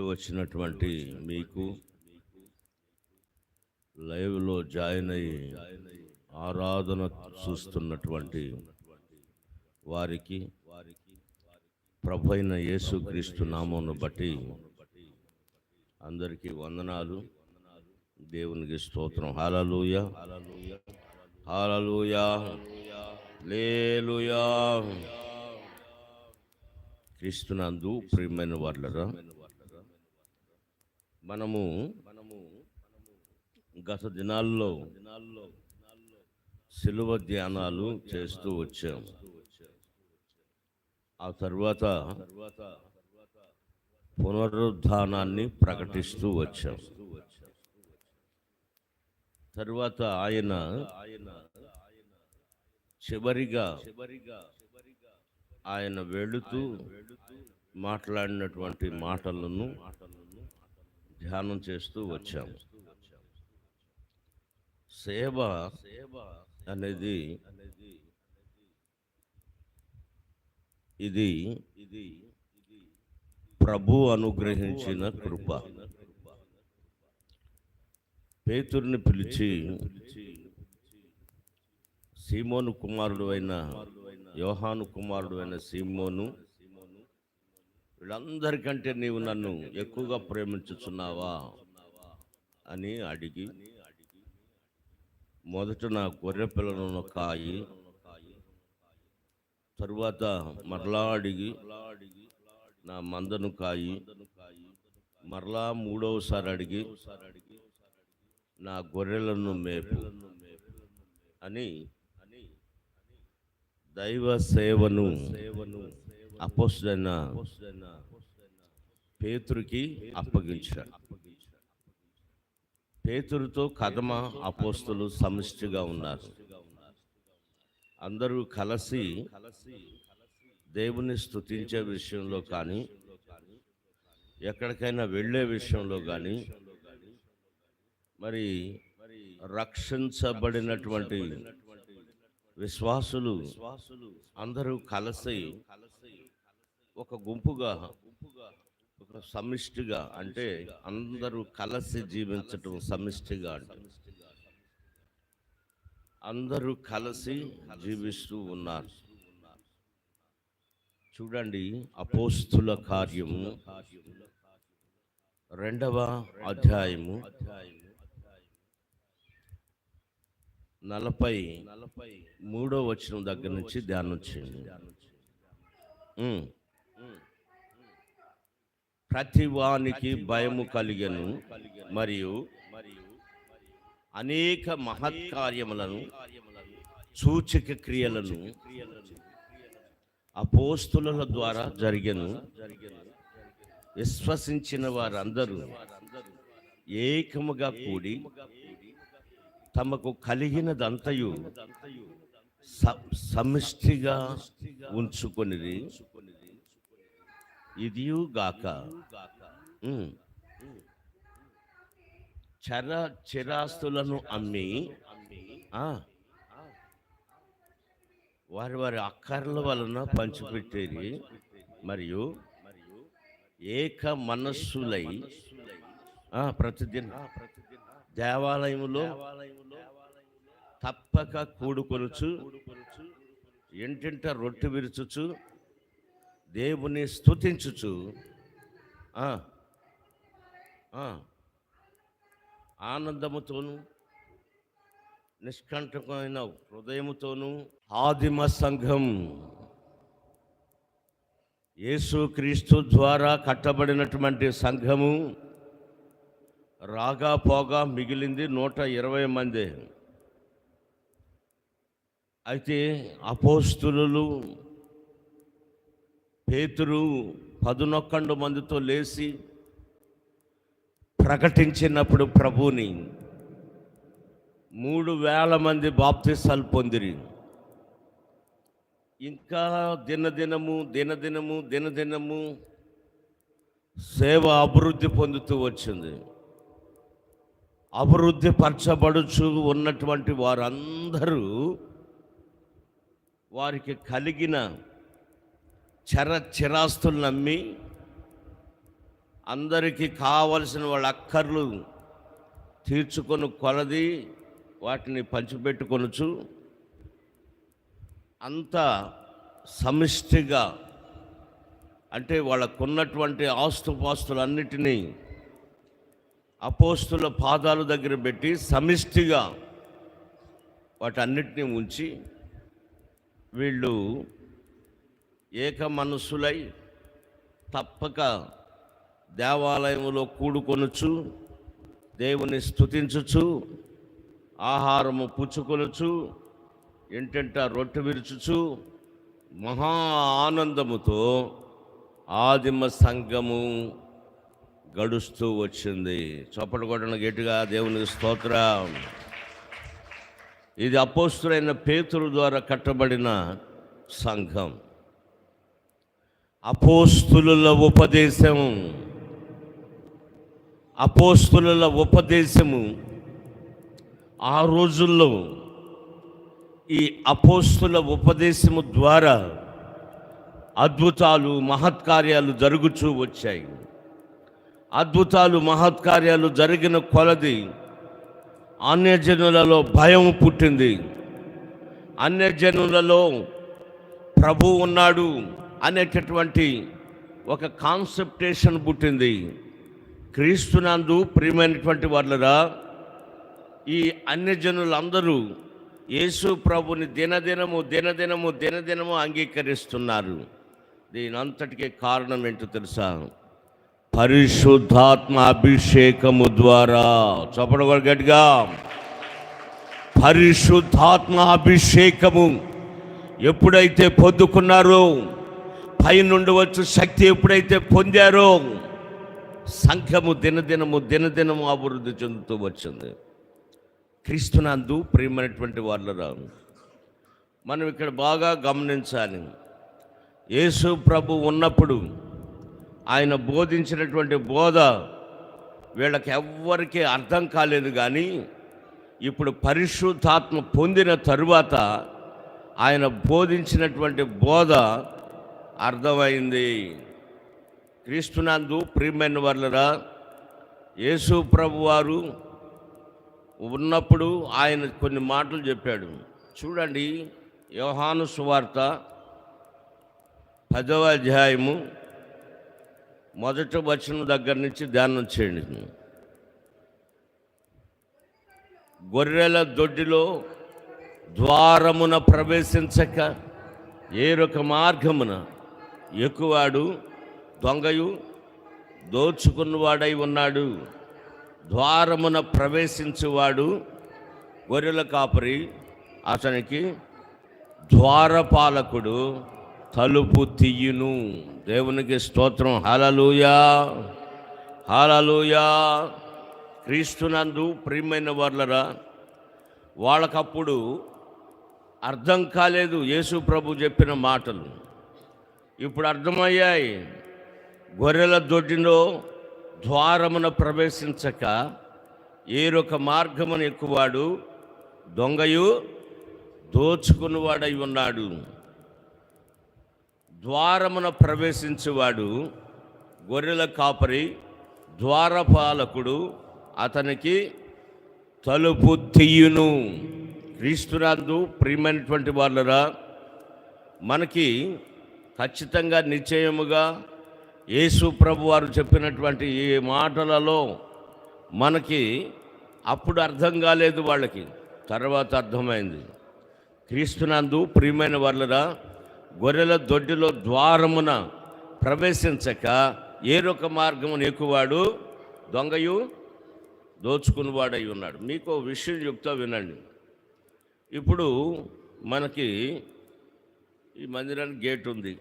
వచ్చినటువంటి మీకు లైవ్లో జాయిన్ అయ్యి ఆరాధన చూస్తున్నటువంటి వారికి ప్రభు అయిన యేసుక్రీస్తు నామమును బట్టి అందరికీ వందనాలు. దేవునికి స్తోత్రం. హాలలుయ. హాలలుయ. లేలుయా క్రీస్తునందు ప్రియమైన వాళ్ళరా మనము మనము గత దినాల్లో దినాల్లో సిలువ ధ్యానాలు చేస్తూ వచ్చాం. ఆ తర్వాత పునరుద్ధానాన్ని ప్రకటిస్తూ వచ్చాం. తర్వాత ఆయన చివరిగా ఆయన వెళుతూ మాట్లాడినటువంటి మాటలను ధ్యానం చేస్తూ వచ్చాం సేవ అనేది ఇది ఇది ప్రభు అనుగ్రహించిన కృప. పేతుర్ని పిలిచి సీమోను కుమారుడు అయిన యోహాను కుమారుడు అయిన సీమోను వీళ్ళందరికంటే నీవు నన్ను ఎక్కువగా ప్రేమించుచున్నావా? అని అడిగి మొదట నా గొర్రె పిల్లలను కాయి. తరువాత మరలా అడిగి నా మందను కాయి. మరలా మూడవసారి అడిగి నా గొర్రెలను మేపు. అని దైవ సేవను అపోస్తుడైన పేతురికి అప్పగించాడు. పేతురుతో కదమ అపోస్తులు సమిష్టిగా ఉన్నారు. అందరూ కలిసి దేవుని స్తుతించే విషయంలో కానీ ఎక్కడికైనా వెళ్ళే విషయంలో కానీ మరి రక్షించబడినటువంటి విశ్వాసులు అందరూ కలిసి ఒక గుంపుగా ఒక సమిష్టిగా అంటే అందరూ కలిసి జీవించటం సమిష్టిగా అంటే. అందరూ కలిసి జీవిస్తూ ఉన్నారు. చూడండి అపోస్తుల కార్యము. రెండవ అధ్యాయము. నలభై నలభై మూడో వచనం దగ్గర నుంచి ధ్యానం చేయండి. ఉమ్. ప్రతి వానికి భయము కలిగను. మరియు అనేక మహత్కార్యములను సూచక క్రియలను అపోస్తుల ద్వారా జరిగను. విశ్వసించిన వారందరూ ఏకముగా కూడి తమకు కలిగినదంతయు సమిష్టిగా ఉంచుకొనిది ఇదియుగాక చర చిరాస్తులను అమ్మి వారి వారి అక్కర్ల వలన పంచిపెట్టేది మరియు ఏక మనస్సులై ప్రతిదిన దేవాలయములో తప్పక కూడుకొనుచు ఎంటింట రొట్టె విరుచుచు దేవుని స్తుతించుచు. ఆనందముతోను నిష్కంఠకమైన హృదయముతోను ఆదిమ సంఘం యేసుక్రీస్తు ద్వారా కట్టబడినటువంటి సంఘము రాగా పోగా మిగిలింది నూట ఇరవై మంది. అయితే అపోస్తులు పేతురు పదునొక్కండు మందితో లేచి ప్రకటించినప్పుడు ప్రభుని మూడు వేల మంది బాప్తిసాలు పొందిరి. ఇంకా దినదినము దినదినము దినదినము సేవ అభివృద్ధి పొందుతూ వచ్చింది. అభివృద్ధి పరచబడుచు ఉన్నటువంటి వారందరూ వారికి కలిగిన చర చిరాస్తులు నమ్మి అందరికీ కావలసిన వాళ్ళ అక్కర్లు తీర్చుకొని కొలది వాటిని పంచిపెట్టుకొనచ్చు అంత సమిష్టిగా అంటే వాళ్ళకున్నటువంటి ఆస్తుపాస్తులన్నిటినీ అపోస్తుల పాదాల దగ్గర పెట్టి సమిష్టిగా వాటన్నిటినీ ఉంచి వీళ్ళు ఏక మనస్సులై తప్పక దేవాలయములో కూడుకొనుచు దేవుని స్థుతించుచు ఆహారము పుచ్చుకొనుచు ఇంటింట రొట్టె విరుచుచు మహా ఆనందముతో ఆదిమ సంఘము గడుస్తూ వచ్చింది. చప్పటి గట్టిగా దేవునికి స్తోత్ర. ఇది అపోస్తులైన పేతురు ద్వారా కట్టబడిన సంఘం. అపోస్తుల ఉపదేశం అపోస్తుల ఉపదేశము ఆ రోజుల్లో ఈ అపోస్తుల ఉపదేశము ద్వారా అద్భుతాలు మహత్కార్యాలు జరుగుతూ వచ్చాయి. అద్భుతాలు మహత్కార్యాలు జరిగిన కొలది అన్యజనులలో భయం పుట్టింది. అన్యజనులలో ప్రభు ఉన్నాడు. అనేటటువంటి ఒక కాన్సెప్టేషన్ పుట్టింది. క్రీస్తునందు ప్రియమైనటువంటి వాళ్ళరా ఈ అన్యజనులందరూ యేసు ప్రభుని దినదినము దినదినము దినదినము అంగీకరిస్తున్నారు. దీని అంతటికి కారణం ఏంటో తెలుసా? పరిశుద్ధాత్మ అభిషేకము ద్వారా. చెప్పడం గట్టిగా. పరిశుద్ధాత్మ అభిషేకము ఎప్పుడైతే పొద్దుకున్నారో పైనుండి ఉండవచ్చు శక్తి ఎప్పుడైతే పొందారో సంఘము దినదినము దినదినము అభివృద్ధి చెందుతూ వచ్చింది. క్రీస్తునందు ప్రియమైనటువంటి వాళ్ళరా మనం ఇక్కడ బాగా గమనించాలి. యేసు ప్రభు ఉన్నప్పుడు ఆయన బోధించినటువంటి బోధ వీళ్ళకి ఎవ్వరికీ అర్థం కాలేదు కానీ ఇప్పుడు పరిశుద్ధాత్మ పొందిన తరువాత ఆయన బోధించినటువంటి బోధ అర్థమైంది. క్రీస్తునందు ప్రియమైన వర్లరా యేసు ప్రభు వారు ఉన్నప్పుడు ఆయన కొన్ని మాటలు చెప్పాడు. చూడండి యోహాను సువార్త పదవ అధ్యాయము మొదటి వచనం దగ్గర నుంచి ధ్యానం చేయండి. గొర్రెల దొడ్డిలో ద్వారమున ప్రవేశించక ఏరొక మార్గమున ఎక్కువాడు దొంగయు దోచుకున్నవాడై ఉన్నాడు. ద్వారమున ప్రవేశించువాడు గొర్రెల కాపరి. అతనికి ద్వారపాలకుడు తలుపు తీయును. దేవునికి స్తోత్రం. హలలుయా హలలుయా క్రీస్తునందు ప్రియమైన వర్లరా వాళ్ళకప్పుడు అర్థం కాలేదు యేసు ప్రభు చెప్పిన మాటలు. ఇప్పుడు అర్థమయ్యాయి. గొర్రెల దొడ్డిలో ద్వారమున ప్రవేశించక ఏరొక మార్గమున ఎక్కువాడు దొంగయు దోచుకున్నవాడై ఉన్నాడు. ద్వారమున ప్రవేశించేవాడు గొర్రెల కాపరి ద్వారపాలకుడు అతనికి తలుపు తీయును. క్రీస్తునందు ప్రియమైనటువంటి వాళ్ళరా మనకి ఖచ్చితంగా నిశ్చయముగా యేసు ప్రభు వారు చెప్పినటువంటి ఈ మాటలలో మనకి అప్పుడు అర్థం కాలేదు వాళ్ళకి. తర్వాత అర్థమైంది. క్రీస్తునందు ప్రియమైన వాళ్ళరా గొర్రెల దొడ్డిలో ద్వారమున ప్రవేశించక ఏరొక మార్గమును ఎక్కువాడు దొంగయు దోచుకునివాడై ఉన్నాడు. మీకు విషయం చెప్తా వినండి. ఇప్పుడు మనకి ఈ మందిరానికి గేట్ ఉంది.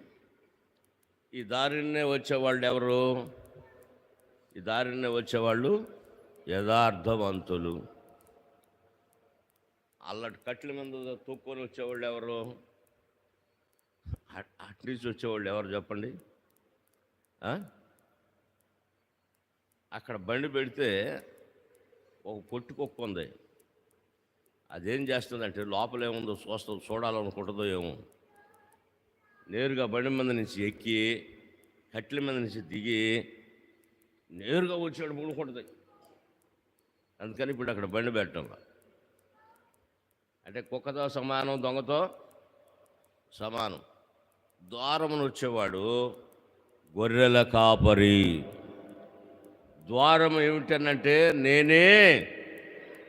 ఈ దారినే వచ్చేవాళ్ళు ఎవరు ఈ దారినే వచ్చేవాళ్ళు యథార్థవంతులు. అల్లటి కట్ల మీద తొక్కుని వచ్చేవాళ్ళు ఎవరు అట్- అటు నుంచి వచ్చేవాళ్ళు ఎవరు చెప్పండి అక్కడ బండి పెడితే ఒక పొట్టు కుక్క ఉంది. అదేం చేస్తుందంటే లోపలేముందో చూస్తుంది చూడాలనుకుంటుందో ఏమో. నేరుగా బండి మీద నుంచి ఎక్కి కట్ల మీద నుంచి దిగి నేరుగా వచ్చాడు మూడుకుంటుంది అందుకని ఇప్పుడు అక్కడ బండి పెట్టడం. అంటే కుక్కతో సమానం దొంగతో సమానం. ద్వారమును వచ్చేవాడు గొర్రెల కాపరి. ద్వారం ఏమిటనంటే నేనే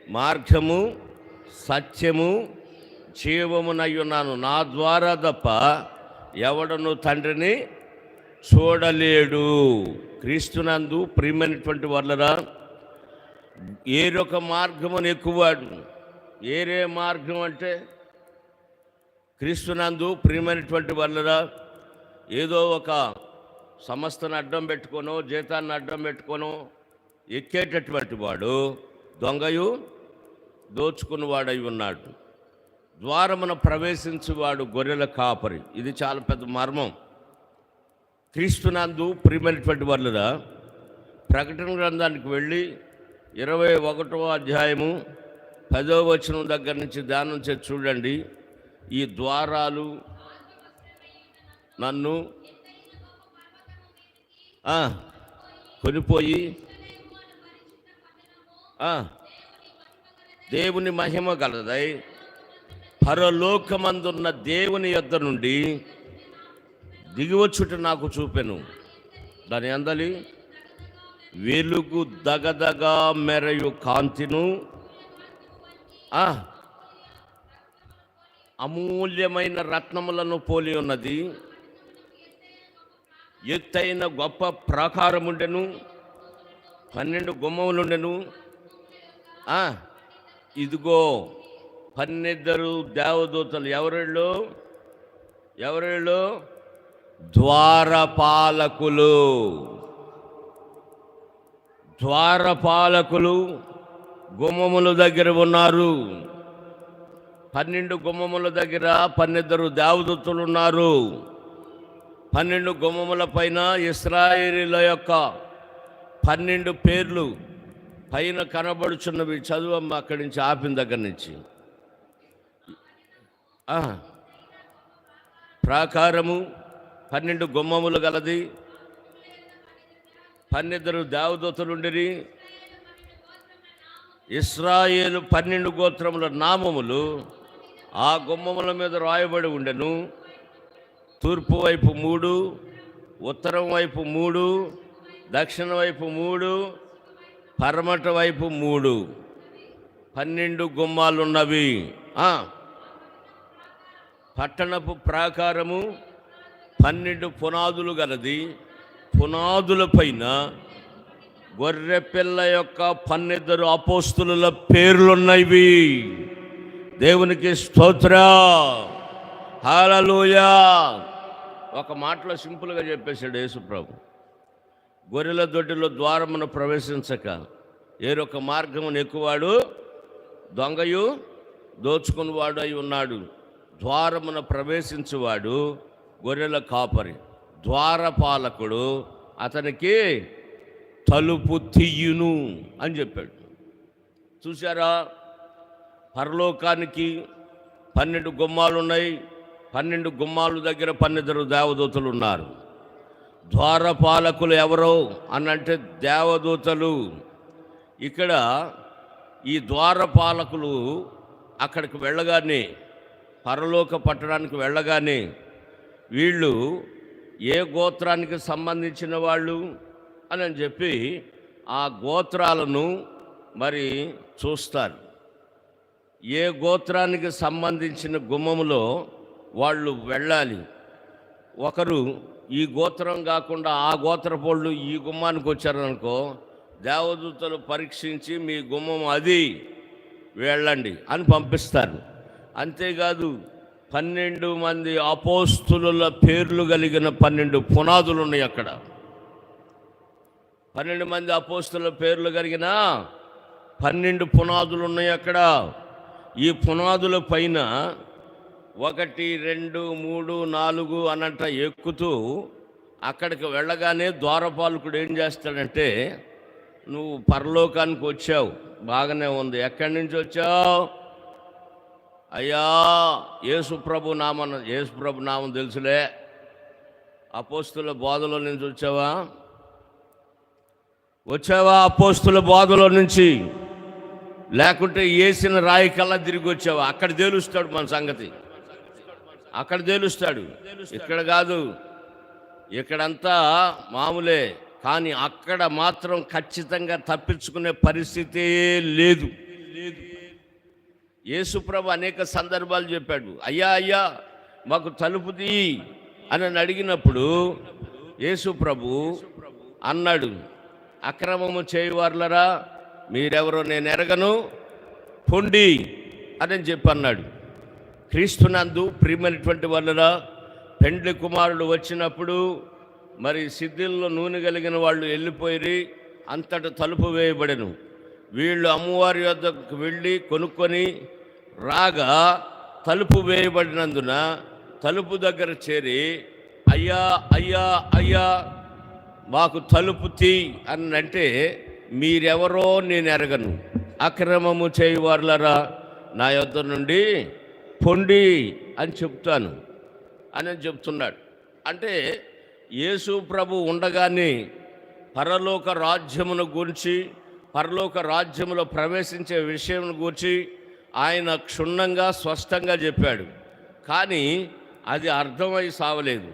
మార్గము సత్యము జీవమునై ఉన్నాను. నా ద్వారా తప్ప ఎవడను తండ్రిని చూడలేడు. క్రీస్తునందు ప్రియమైనటువంటి వాళ్ళరా ఏరొక మార్గమును ఎక్కువాడు? ఏరే మార్గం అంటే క్రీస్తునందు ప్రియమైనటువంటి వాళ్ళరా ఏదో ఒక సంస్థను అడ్డం పెట్టుకోను జీతాన్ని అడ్డం పెట్టుకోను ఎక్కేటటువంటి వాడు దొంగయు దోచుకున్నవాడై ఉన్నాడు. ద్వారమున ప్రవేశించువాడు గొర్రెల కాపరి. ఇది చాలా పెద్ద మర్మం. క్రీస్తునందు ప్రియమైనటువంటి వాళ్ళరా ప్రకటన గ్రంథానికి వెళ్ళి ఇరవై ఒకటవ అధ్యాయము పదో వచనం దగ్గర నుంచి ధ్యానం చేసి చూడండి. ఈ ద్వారాలు నన్ను కొనిపోయి దేవుని మహిమ కలదై పరలోకమందున్న దేవుని యొద్ద నుండి దిగివచ్చుట నాకు చూపెను. దాని అందలి వెలుగు దగదగా మెరయు కాంతిను అమూల్యమైన రత్నములను పోలి ఉన్నది. ఎత్తైన గొప్ప ప్రాకారముండెను పన్నెండు గుమ్మములుండెను. ఇదిగో పన్నెద్దరు దేవదూతలు ఎవరిళ్ళు? ఎవరిళ్ళు? ద్వారపాలకులు. ద్వారపాలకులు గుమ్మముల దగ్గర ఉన్నారు. పన్నెండు గుమ్మముల దగ్గర పన్నెద్దరు దేవదూతలు ఉన్నారు. పన్నెండు గుమ్మముల పైన ఇస్రాయేలీల యొక్క పన్నెండు పేర్లు పైన కనబడుచున్నవి చదువమ్మ అక్కడి నుంచి ఆపిన దగ్గర నుంచి. ప్రాకారము పన్నెండు గుమ్మములు గలది. పన్నెద్దరు దేవదూతలుండిరి. ఇస్రాయేలు పన్నెండు గోత్రముల నామములు ఆ గుమ్మముల మీద రాయబడి ఉండెను. తూర్పు వైపు మూడు ఉత్తరం వైపు మూడు దక్షిణ వైపు మూడు పరమట వైపు మూడు. పన్నెండు గుమ్మాలున్నవి. ఆ, పట్టణపు ప్రాకారము పన్నెండు పునాదులు గలది. పునాదుల పైన గొర్రెపిల్ల యొక్క పన్నెద్దరు అపోస్తుల పేర్లున్నవి. దేవునికి స్తోత్ర. హాలలోయా ఒక మాటలో సింపుల్గా చెప్పేశాడు యేసుప్రభు. గొర్రెల దొడ్డిలో ద్వారమును ప్రవేశించక. ఏరొక మార్గమును ఎక్కువాడు దొంగయు దోచుకునివాడు అయి ఉన్నాడు. ద్వారమున ప్రవేశించువాడు గొర్రెల కాపరి. ద్వారపాలకుడు అతనికి తలుపు తీయును అని చెప్పాడు. చూసారా పరలోకానికి పన్నెండు గుమ్మాలు ఉన్నాయి పన్నెండు గుమ్మాలు దగ్గర పన్నెండు దేవదూతలు ఉన్నారు ద్వారపాలకులు ఎవరో అనంటే దేవదూతలు. ఇక్కడ ఈ ద్వారపాలకులు అక్కడికి వెళ్ళగానే పరలోక పట్టడానికి వెళ్ళగానే వీళ్ళు ఏ గోత్రానికి సంబంధించిన వాళ్ళు అని అని చెప్పి ఆ గోత్రాలను మరి చూస్తారు. ఏ గోత్రానికి సంబంధించిన గుమ్మములో వాళ్ళు వెళ్ళాలి. ఒకరు ఈ గోత్రం కాకుండా ఆ గోత్రపోళ్ళు ఈ గుమ్మానికి వచ్చారనుకో దేవదూతలు పరీక్షించి మీ గుమ్మం అది వెళ్ళండి అని పంపిస్తారు. అంతేకాదు పన్నెండు మంది అపోస్తుల పేర్లు కలిగిన పన్నెండు పునాదులు ఉన్నాయి అక్కడ. పన్నెండు మంది అపోస్తుల పేర్లు కలిగిన పన్నెండు పునాదులు ఉన్నాయి అక్కడ. ఈ పునాదుల పైన ఒకటి రెండు మూడు నాలుగు అనంట ఎక్కుతూ అక్కడికి వెళ్ళగానే ద్వారపాలకుడు ఏం చేస్తాడంటే నువ్వు పరలోకానికి వచ్చావు బాగానే ఉంది. ఎక్కడి నుంచి వచ్చావు? అయ్యా యేసుప్రభు నామన యేసుప్రభు నామం తెలుసులే. అపోస్తుల బోధలో నుంచి వచ్చావా? వచ్చావా అపోస్తుల బోధలో నుంచి? లేకుంటే వేసిన రాయి కల్లా తిరిగి వచ్చావా? అక్కడ తేలుస్తాడు మన సంగతి. అక్కడ తేలుస్తాడు. ఇక్కడ కాదు ఇక్కడంతా మామూలే. కానీ అక్కడ మాత్రం ఖచ్చితంగా తప్పించుకునే పరిస్థితే లేదు లేదు. యేసుప్రభు అనేక సందర్భాలు చెప్పాడు. అయ్యా అయ్యా మాకు తలుపు తీ అని అడిగినప్పుడు యేసుప్రభు అన్నాడు అక్రమము చేయువార్లరా మీరెవరో నేను ఎరగను పొండి అని చెప్పి అన్నాడు. క్రీస్తునందు ప్రియమైనటువంటి వాళ్ళరా పెండ్లి కుమారుడు వచ్చినప్పుడు మరి సిద్ధిల్లో నూనె కలిగిన వాళ్ళు వెళ్ళిపోయి అంతట తలుపు వేయబడెను. వీళ్ళు అమ్మవారి వద్దకు వెళ్ళి కొనుక్కొని రాగా తలుపు వేయబడినందున తలుపు దగ్గర చేరి అయ్యా అయ్యా అయ్యా మాకు తలుపు తీ అని అంటే మీరెవరో నేను ఎరగను. అక్రమము చేయువారులరా నా యొద్ద నుండి పొండి అని చెప్తాను. అని చెప్తున్నాడు. అంటే యేసు ప్రభు ఉండగానే పరలోక రాజ్యమును గురించి పరలోక రాజ్యములో ప్రవేశించే విషయం గురించి ఆయన క్షుణ్ణంగా స్పష్టంగా చెప్పాడు. కానీ అది అర్థమై సావలేదు.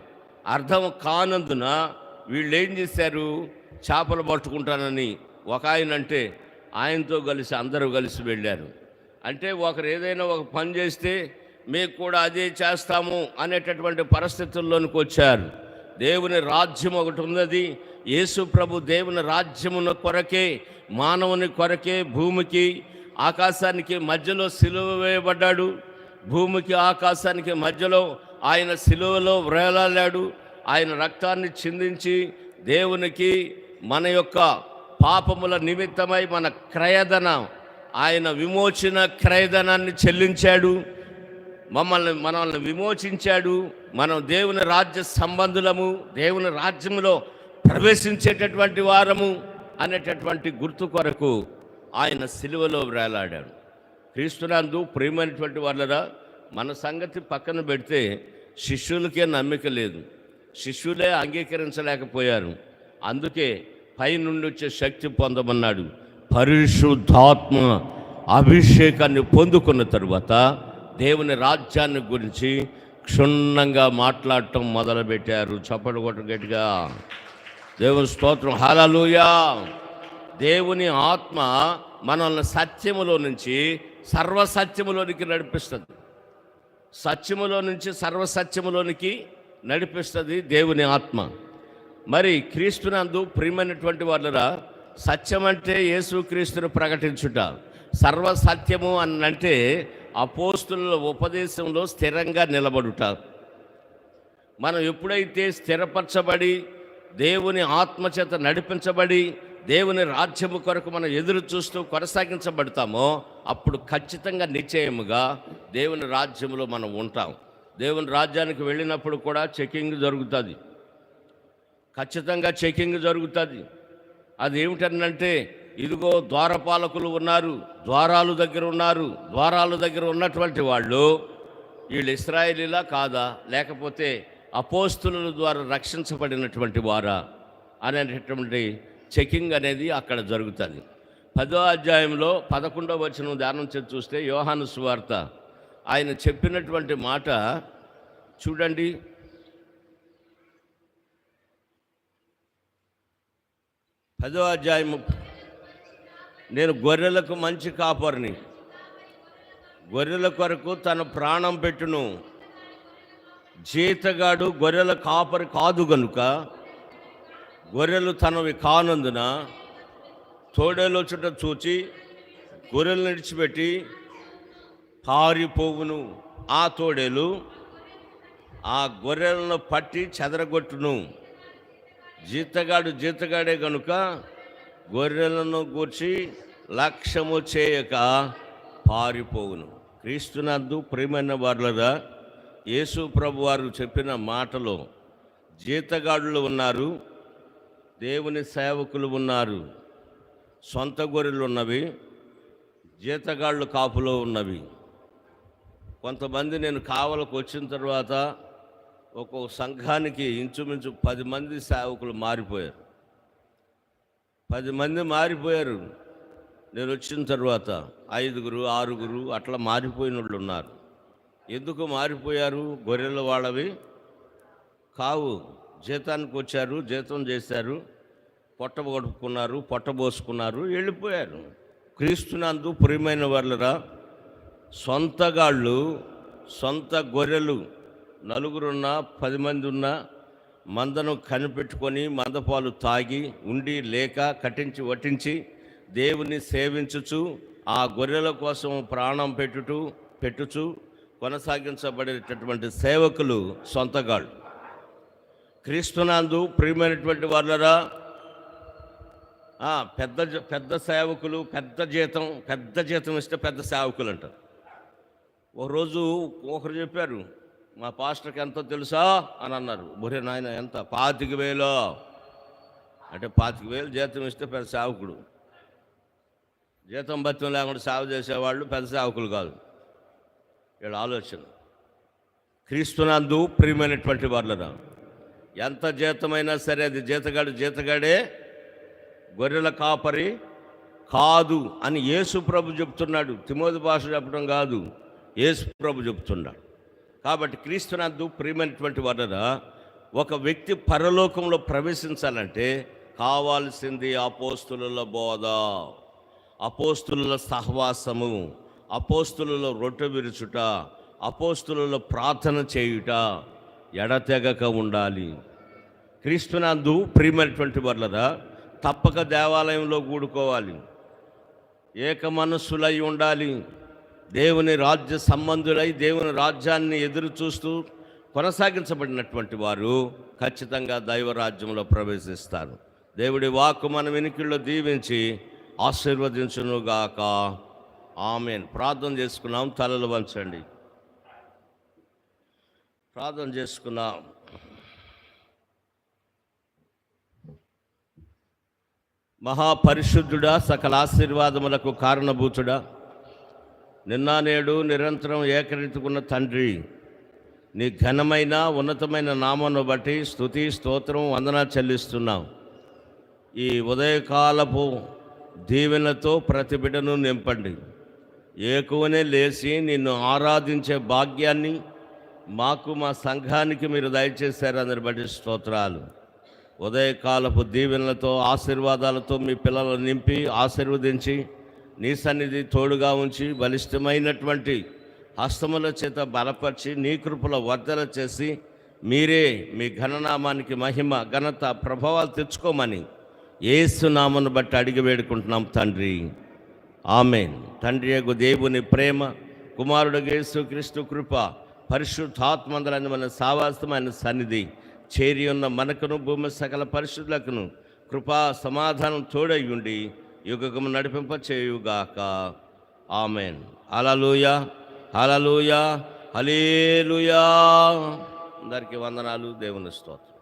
అర్థం కానందున వీళ్ళు ఏం చేశారు? చేపలు పట్టుకుంటానని ఒక ఆయన అంటే ఆయనతో కలిసి అందరూ కలిసి వెళ్ళారు. అంటే ఒకరు ఏదైనా ఒక పని చేస్తే మీకు కూడా అదే చేస్తాము అనేటటువంటి పరిస్థితుల్లోనికి వచ్చారు. దేవుని రాజ్యం ఒకటి ఉన్నది. యేసు ప్రభు దేవుని రాజ్యమున కొరకే మానవుని కొరకే భూమికి ఆకాశానికి మధ్యలో సిలువ వేయబడ్డాడు. భూమికి ఆకాశానికి మధ్యలో ఆయన సిలువలో వ్రేలాడాడు. ఆయన రక్తాన్ని చిందించి దేవునికి మన యొక్క పాపముల నిమిత్తమై మన క్రయధనం ఆయన విమోచన క్రయధనాన్ని చెల్లించాడు. మమ్మల్ని మనల్ని విమోచించాడు. మనం దేవుని రాజ్య సంబంధులము దేవుని రాజ్యంలో ప్రవేశించేటటువంటి వారము అనేటటువంటి గుర్తు కొరకు ఆయన సిలువలో వేలాడాడు. క్రీస్తునందు ప్రియమైనటువంటి వాళ్ళరా మన సంగతి పక్కన పెడితే శిష్యులకే నమ్మిక లేదు. శిష్యులే అంగీకరించలేకపోయారు. అందుకే పైనుండి వచ్చే శక్తి పొందమన్నాడు. పరిశుద్ధాత్మ అభిషేకాన్ని పొందుకున్న తరువాత దేవుని రాజ్యాన్ని గురించి క్షుణ్ణంగా మాట్లాడటం మొదలుపెట్టారు. చప్పటి కొట్ట గట్టిగా. దేవుని స్తోత్రం. హాలూయా దేవుని ఆత్మ మనల్ని సత్యములో నుంచి సర్వసత్యములోనికి నడిపిస్తుంది. సత్యములో నుంచి సర్వసత్యములోనికి నడిపిస్తుంది దేవుని ఆత్మ. మరి క్రీస్తునందు ప్రియమైనటువంటి వాళ్ళరా సత్యం అంటే యేసుక్రీస్తును ప్రకటించుట సర్వసత్యము అని అంటే అపోస్తుల ఉపదేశంలో స్థిరంగా నిలబడుట. మనం ఎప్పుడైతే స్థిరపరచబడి దేవుని ఆత్మచేత నడిపించబడి దేవుని రాజ్యము కొరకు మనం ఎదురు చూస్తూ కొనసాగించబడతామో అప్పుడు ఖచ్చితంగా నిశ్చయముగా దేవుని రాజ్యములో మనం ఉంటాం. దేవుని రాజ్యానికి వెళ్ళినప్పుడు కూడా చెకింగ్ జరుగుతుంది. ఖచ్చితంగా చెకింగ్ జరుగుతుంది. అది ఏమిటనంటే ఇదిగో ద్వారపాలకులు ఉన్నారు ద్వారాలు దగ్గర ఉన్నారు ద్వారాలు దగ్గర ఉన్నటువంటి వాళ్ళు వీళ్ళు ఇస్రాయేలీలా కాదా లేకపోతే అపోస్తుల ద్వారా రక్షించబడినటువంటి వారా అనేటటువంటి చెకింగ్ అనేది అక్కడ జరుగుతుంది. పదో అధ్యాయంలో పదకొండవ వచనం ధ్యానం చేసి చూస్తే యోహాను సువార్త. ఆయన చెప్పినటువంటి మాట చూడండి. పదో అధ్యాయము నేను గొర్రెలకు మంచి కాపరిని. గొర్రెల కొరకు తన ప్రాణం పెట్టును. జీతగాడు గొర్రెల కాపరి కాదు గనుక గొర్రెలు తనవి కానందున తోడేలో చుట్ట చూచి గొర్రెలు నిడిచిపెట్టి పారిపోవును. ఆ తోడేలు ఆ గొర్రెలను పట్టి చెదరగొట్టును. జీతగాడు జీతగాడే కనుక గొర్రెలను గూర్చి లక్ష్యము చేయక పారిపోవును. క్రీస్తునందు ప్రియమైన వారులరా యేసు ప్రభు వారు చెప్పిన మాటలో జీతగాడులు ఉన్నారు. దేవుని సేవకులు ఉన్నారు. సొంత గొర్రెలు ఉన్నవి జీతగాళ్ళు కాపులో ఉన్నవి. కొంతమంది నేను కావలకు వచ్చిన తర్వాత ఒక్కొక్క సంఘానికి ఇంచుమించు పది మంది సేవకులు మారిపోయారు. పది మంది మారిపోయారు. నేను వచ్చిన తర్వాత ఐదుగురు ఆరుగురు అట్లా మారిపోయిన వాళ్ళు ఉన్నారు. ఎందుకు మారిపోయారు? గొర్రెల వాళ్ళవి కావు. జీతానికి వచ్చారు జీతం చేశారు. పొట్ట కొడుకున్నారు పొట్టబోసుకున్నారు వెళ్ళిపోయారు. క్రీస్తునందు ప్రియమైన వాళ్ళరా సొంతగాళ్ళు సొంత గొర్రెలు నలుగురున్నా పది మంది ఉన్నా మందను కనిపెట్టుకొని మందపాలు తాగి ఉండి లేక కట్టించి వటించి దేవుని సేవించుచు ఆ గొర్రెల కోసం ప్రాణం పెట్టుచు పెట్టుచు కొనసాగించబడేటటువంటి సేవకులు సొంతగాళ్ళు. క్రీస్తునందు ప్రియమైనటువంటి వాళ్ళరా పెద్ద పెద్ద సేవకులు పెద్ద జీతం పెద్ద జీతం ఇస్తే పెద్ద సేవకులు అంటారు ఒక రోజు ఒకరు చెప్పారు మా పాస్టర్కి ఎంతో తెలుసా? అని అన్నారు. బొరే నాయన ఎంత? పాతిక వేలు. అంటే పాతిక వేలు జీతం ఇస్తే పెద్ద సేవకుడు. జీతం భత్యం లేకుండా సేవ చేసేవాళ్ళు పెద్ద సేవకులు కాదు. వీళ్ళ ఆలోచన. క్రీస్తునందు ప్రియమైనటువంటి వాళ్ళ ఎంత జీతమైనా సరే అది జీతగాడు జీతగాడే గొర్రెల కాపరి కాదు అని యేసు ప్రభు చెప్తున్నాడు. తిమోది భాష చెప్పడం కాదు. యేసు ప్రభు చెప్తున్నాడు. కాబట్టి క్రీస్తునందు ప్రియమైనటువంటి వరద ఒక వ్యక్తి పరలోకంలో ప్రవేశించాలంటే కావాల్సింది అపోస్తుల బోధ అపోస్తుల సహవాసము అపోస్తులలో రొట్టె విరుచుట అపోస్తులలో ప్రార్థన చేయుట ఎడతెగక ఉండాలి. క్రీస్తునందు ప్రియమైనటువంటి వాళ్ళరా తప్పక దేవాలయంలో కూడుకోవాలి. ఏక మనస్సులై ఉండాలి. దేవుని రాజ్య సంబంధులై దేవుని రాజ్యాన్ని ఎదురు చూస్తూ కొనసాగించబడినటువంటి వారు ఖచ్చితంగా దైవరాజ్యంలో ప్రవేశిస్తారు. దేవుడి వాక్కు మన వెనుకల్లో దీవించి ఆశీర్వదించునుగాక. ఆమెన్. ప్రార్థన చేసుకున్నాం తలలు వంచండి. ప్రార్థన చేసుకున్నాం. మహాపరిశుద్ధుడా సకల ఆశీర్వాదములకు కారణభూతుడా. నిన్న నేడు నిరంతరం ఏకరించుకున్న తండ్రి నీ ఘనమైన ఉన్నతమైన నామను బట్టి స్తుతి స్తోత్రం వందన చెల్లిస్తున్నాం. ఈ ఉదయకాలపు దీవెనతో ప్రతి బిడ్డను నింపండి. ఏకువనే లేచి నిన్ను ఆరాధించే భాగ్యాన్ని మాకు మా సంఘానికి మీరు దయచేశారు. అందరి బట్టి స్తోత్రాలు. ఉదయకాలపు దీవెనలతో ఆశీర్వాదాలతో మీ పిల్లలను నింపి ఆశీర్వదించి నీ సన్నిధి తోడుగా ఉంచి బలిష్టమైనటువంటి హస్తముల చేత బలపరిచి నీ కృపల వర్ధన చేసి మీరే మీ ఘననామానికి మహిమ ఘనత ప్రభావాలు తెచ్చుకోమని ఏసునామను బట్టి అడిగి వేడుకుంటున్నాం తండ్రి. ఆమెన్. తండ్రి యొక్క దేవుని ప్రేమ కుమారుడు యేసు క్రీస్తు కృప పరిశుద్ధాత్మందలని మన సావాసమైన సన్నిధి. చేరి ఉన్న మనకును భూమి సకల పరిశుద్ధులకును కృపా సమాధానం తోడయ్యుండి యుగము నడిపింప చేయుగాక ఆమెన్. అలలుయ అలలుయ అలేలుయా అందరికీ వందనాలు దేవుని స్తోత్రం.